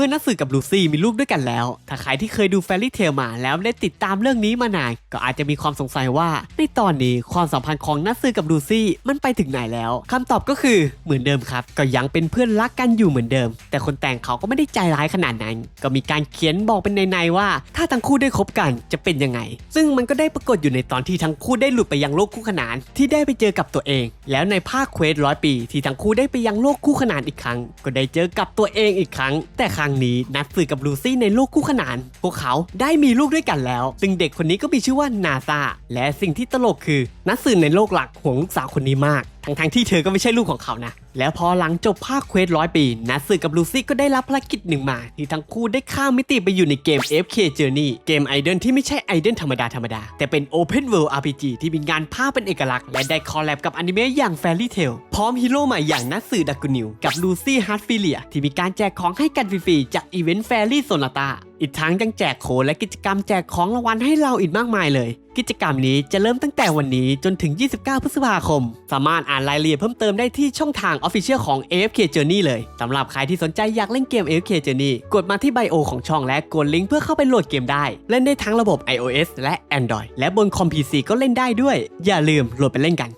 มื่อนัตสึกับลูซี่มีลูกด้วยกันแล้ว ถ้าใครที่เคยดูแฟรี่เทลมาแล้วได้ติดตามเรื่องนี้มานานก็อาจจะมีความสงสัยว่าในตอนนี้ความสัมพันธ์ของนัตสึกับลูซี่มันไปถึงไหนแล้วคำตอบก็คือเหมือนเดิมครับ ก็ยังเป็นเพื่อนรักกันอยู่เหมือนเดิม แต่คนแต่งเขาก็ไม่ได้ใจร้ายขนาดนั้น ก็มีการเขียนบอกเป็นในๆว่า ถ้าทั้งคู่ได้คบกันจะเป็นยังไง ซึ่งมันก็ได้ปรากฏอยู่ในตอนที่ทั้งคู่ได้หลุดไปยังโลกคู่ขนานที่ได้ไปเจอกับตัวเอง แล้วในภาคเควสร้อยปี ที่ทั้งคู่ได้ไปยังโลกคู่ขนานอีกครั้ง ก็ได้เจอกับตัวเองอีกครั้ง แต่ครั้งนี้นัดสื่อกับลูซี่ในโลกคู่ขนาน พวกเขาได้มีลูกด้วยกันแล้ว ซึ่งเด็กคนนี้ก็มีชื่อว่านาซาและสิ่งที่ตลกคือนัดสื่อในโลกหลักห่วงลูกสาวคนนี้มาก ทั้งๆที่เธอก็ไม่ใช่ลูกของเขานะ แล้วพอหลังจบภาคเควสร้อยปีนัทสึกับลูซี่ก็ได้รับภารกิจหนึ่งมาที่ทั้งคู่ได้ข้ามมิติไปอยู่ในเกม FK Journey เกมไอเดนที่ไม่ใช่ไอเดนธรรมดาธรรมดา แต่เป็น Open World RPG ที่มีงานภาพเป็นเอกลักษณ์ และได้คอลแลบกับอนิเมะอย่าง Fairy Tail พร้อมฮีโร่ใหม่อย่างนัทสึดักกุนิวกับลูซี่ฮาร์ดฟิเลียที่มีการแจกของให้กันฟรีๆจากอีเวนต์ Fairy Sonata อีกทั้งยังแจกโค้ดและกิจกรรมแจกของรางวัลให้เราอีกมากมายเลย กิจกรรมนี้จะเริ่มตั้งแต่วันนี้จนถึง 29 พฤษภาคม สามารถอ่านรายละเอียดเพิ่มเติมได้ที่ช่องทาง Official ของ AFK Journey เลยสำหรับใครที่สนใจอยากเล่นเกม AFK Journey กดมาที่ไบโอของช่องและกดลิงก์เพื่อเข้าไปโหลดเกมได้ เล่นได้ทั้งระบบ iOS และ Android และบนคอม PC ก็เล่นได้ด้วย อย่าลืมโหลดไปเล่นกัน